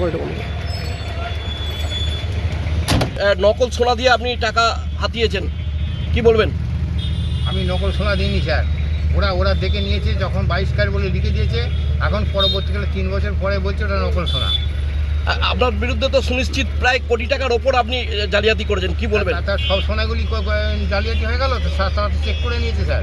করে বলুন। নকল সোনা দিয়ে আপনি টাকা হাতিয়েছেন। কি বলবেন? আমি নকল সোনা দিইনি স্যার। ওরা ওরা দেখে নিয়েছে যখন বাইশ কার বলে লিখে দিয়েছে এখন পরবর্তীকালে তিন বছর পরে বলছে ওটা নকল সোনা আপনার বিরুদ্ধে তো সুনিশ্চিত প্রায় কোটি টাকার ওপর আপনি জালিয়াতি করেছেন। কি বলবেন? তার সব সোনাগুলি জালিয়াতি হয়ে গেল তো স্যার চেক করে নিয়েছে স্যার।